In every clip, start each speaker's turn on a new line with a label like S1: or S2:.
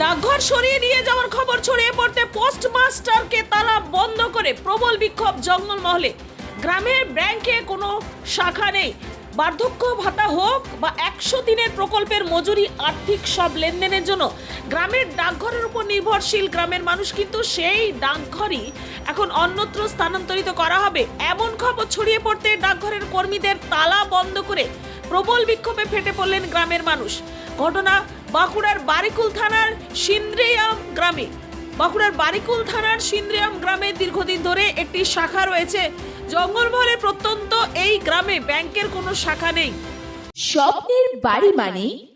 S1: ডাকঘর সরিয়ে নিয়ে যাওয়ার খবর ছড়িয়ে পড়তে পোস্টমাস্টারকে তালা বন্ধ করে প্রবল বিক্ষোভ জঙ্গলমহলে গ্রামের ব্যাংকে কোনো শাখা নেই। বার্ধক্য ভাতা হোক বা একশো দিনের প্রকল্পের মজুরি, আর্থিক সব লেনদেনের জন্য। গ্রামের ডাকঘরের উপর নির্ভরশীল গ্রামের মানুষ কিন্তু সেই ডাকঘরই এখন অন্যত্র স্থানান্তরিত করা হবে। এমন খবর ছড়িয়ে পড়তে ডাকঘরের কর্মীদের তালা বন্ধ করে প্রবল বিক্ষোভে ফেটে পড়লেন গ্রামের মানুষ। ঘটনা বাঁকুড়ার বারিকুল থানার সিন্দ্রিয়াম গ্রামে। বাঁকুড়ার বারিকুল থানার সিন্দ্রিয়াম গ্রামে দীর্ঘদিন ধরে একটি শাখা রয়েছে। জঙ্গলমহলে প্রত্যন্ত এই গ্রামে ব্যাংকের কোনো শাখা নেই।
S2: স্বপ্নের বাড়ি মানে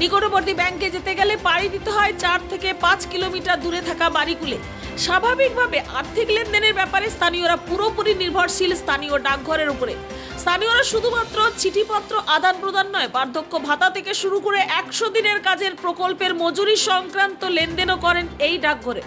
S1: নিকটবর্তী ব্যাংকে যেতে গেলে পাড়ি দিতে হয় চার থেকে পাঁচ কিলোমিটার দূরে থাকা বাড়িগুলে। স্বাভাবিকভাবে আর্থিক লেনদেনের ব্যাপারে স্থানীয়রা পুরোপুরি নির্ভরশীল স্থানীয় ডাকঘরের উপরে। স্থানীয়রা শুধুমাত্র চিঠিপত্র আদান প্রদান নয়, বার্ধক্য ভাতা থেকে শুরু করে একশো দিনের কাজের প্রকল্পের মজুরি সংক্রান্ত লেনদেনও করেন এই ডাকঘরে।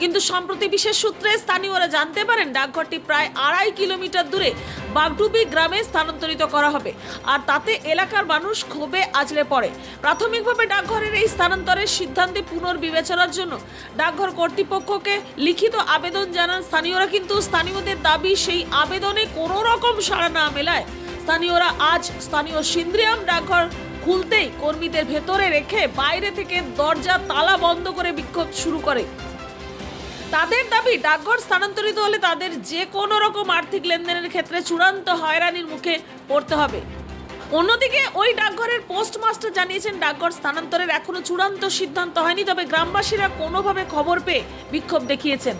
S1: কিন্তু সম্প্রতি বিশেষ সূত্রে স্থানীয়রা জানতে পারেন, ডাকঘরটি প্রায় আড়াই কিলোমিটার দূরে। বাগডুবি গ্রামে স্থানান্তরিত করা হবে। আর তাতে এলাকার মানুষ ক্ষোভে আজলে পড়ে। প্রাথমিকভাবে ডাকঘরের এই স্থানান্তরের সিদ্ধান্তে পুনর্বিবেচনার জন্য ডাকঘর কর্তৃপক্ষকে লিখিত আবেদন জানান স্থানীয়রা। কিন্তু স্থানীয়দের দাবি, সেই আবেদনে কোনো রকম সাড়া না মেলায় স্থানীয়রা আজ স্থানীয় সিন্দ্রিয়াম ডাকঘর খুলতেই কর্মীদের ভেতরে রেখে বাইরে থেকে দরজা, তালা বন্ধ করে বিক্ষোভ শুরু করে। তাদের দাবি, ডাকঘর স্থানান্তরিত হলে তাদের যে কোনো রকম আর্থিক লেনদেনের ক্ষেত্রে চূড়ান্ত হয়রানির মুখে পড়তে হবে। অন্যদিকে ওই ডাকঘরের পোস্টমাস্টার জানিয়েছেন, ডাকঘর স্থানান্তরের এখনও চূড়ান্ত সিদ্ধান্ত হয়নি, তবে গ্রামবাসীরা কোনোভাবে খবর পেয়ে বিক্ষোভ দেখিয়েছেন।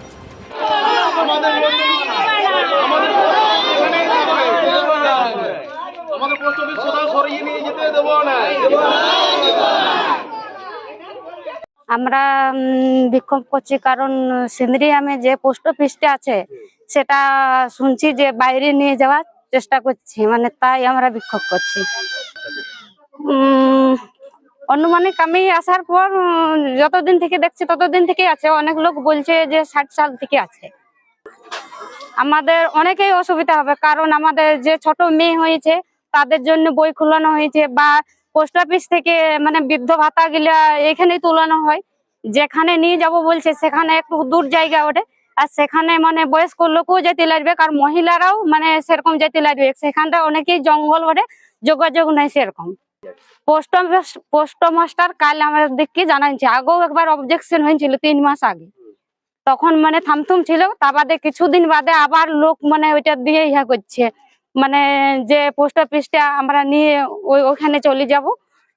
S3: আমাদের পোস্ট অফিস সরিয়ে নিয়ে যেতে দেবো না।
S4: আমরা বিক্ষোভ করছি কারণ সিন্দ্রিয়ামে যে পোস্ট অফিসটা আছে, সেটা শুনছি যে বাইরে নিয়ে যাওয়ার চেষ্টা করছি মানে তাই আমরা বিক্ষোভ করছি। অনুমানিক আমি আসার পর যতদিন থেকে দেখছি ততদিন থেকে আছে। অনেক লোক বলছে যে ষাট সাল থেকে আছে। আমাদের অনেকেই অসুবিধা হবে, কারণ আমাদের যে ছোট মেয়ে হয়েছে, তাদের জন্য বই খোলানো হয়েছে বা পোস্ট অফিস থেকে মানে বৃদ্ধ ভাতা গুলা এখানেই তোলানো হয়। যেখানে নিয়ে যাব বলছে, সেখানে একটু দূর জায়গা ওঠে। আর সেখানে মানে বয়স্ক লোকও যেতে লাগবে আর মহিলারাও মানে সেরকম যেতে লাগবে। সেখানটা অনেকেই জঙ্গল ওঠে যোগাযোগ নেই সেরকম। পোস্ট পোস্ট মাস্টার কাল আমাদেরকে আগেও একবার অবজেকশন হয়েছিল তিন মাস আগে। তখন মানে থামথুম ছিল, তা বাদে কিছুদিন বাদে আবার লোক মানে ওইটা দিয়ে ইহা করছে। মানে যে পোস্ট অফিসটা আমরা নিয়ে ওই ওখানে চলে যাব,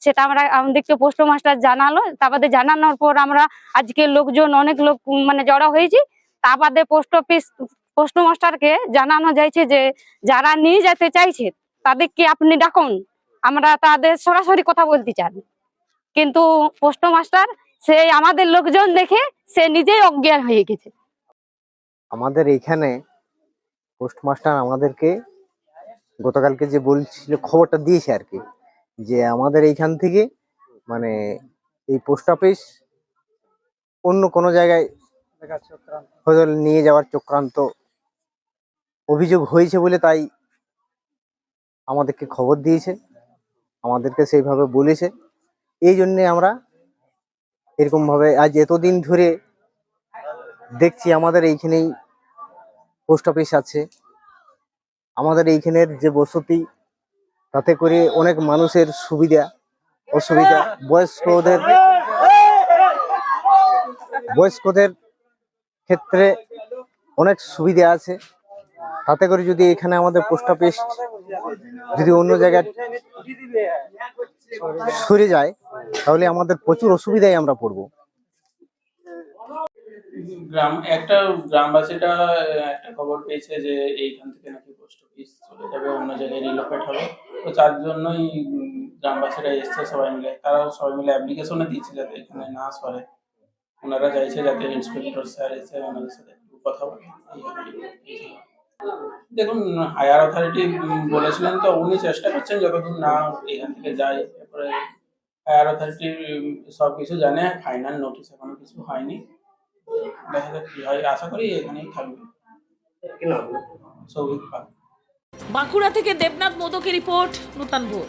S4: সেটা আমরা আমাদেরকে পোস্ট মাস্টার জানালো। তা বাদে জানানোর পর আমরা আজকে লোকজন, অনেক লোক মানে জড়ো হয়েছি। তা বাদে পোস্ট অফিস পোস্ট মাস্টারকে জানানো যাইছে যে, যারা নিয়ে যেতে চাইছে, তাদেরকে আপনি ডাকুন। আমরা তাদের সরাসরি কথা বলতে চান কিন্তু পোস্ট মাস্টার সে আমাদের লোকজন দেখে সে নিজেই অজ্ঞান হয়ে গেছে।
S5: আমাদের এইখানে পোস্টমাস্টার আমাদেরকে গতকালকে যে বলছিল, খবরটা দিয়েছে আর কি, যে আমাদের এইখান থেকে মানে এই পোস্ট অফিস অন্য কোনো জায়গায় নিয়ে যাওয়ার চক্রান্ত অভিযোগ হয়েছে বলে তাই আমাদেরকে খবর দিয়েছে, আমাদেরকে সেইভাবে বলেছে। এই জন্যে আমরা এরকম ভাবে আজ এতদিন ধরে দেখছি আমাদের এইখানেই পোস্ট অফিস আছে। আমাদের এইখানের যে বসতি, তাতে করে অনেক মানুষের সুবিধা, অসুবিধা। বয়স্কদের বয়স্কদের ক্ষেত্রে অনেক সুবিধা আছে। তাতে করে যদি এখানে আমাদের পোস্ট অফিস যদি অন্য জায়গায় সরে যায়, তাহলে আমাদের প্রচুর অসুবিধায় আমরা পড়ব।
S6: গ্রাম, একটা গ্রামবাসীরা, একটা খবর পেয়েছে যে এইখান থেকে নাকি পোস্ট অফিস চলে যাবে, অন্য জায়গায় রিলোকেট হবে। তো তার জন্যই গ্রামবাসীরা এসছে সবাই মিলে। তারাও সবাই মিলে অ্যাপ্লিকেশনে দিয়েছে যাতে এখানে না সরে। ওনারা চাইছে যাতে ইন্সপেক্টর স্যার এসে ওনাদের সাথে কথা বলে। দেখুন হায়ার অথরিটি বলেছিলেন তো, উনি চেষ্টা করছেন যতদূর না এখান থেকে যায়। তারপরে হায়ার অথরিটি সব কিছু জানে ফাইনাল নোটিশ এখনও কিছু হয়নি। দেখা যাক কি হয়। আশা করি এখানেই থাকবে। সৌভিক পাল।
S1: বাঁকুড়া থেকে দেবনাথ মোদকের রিপোর্ট নূতন ভোর।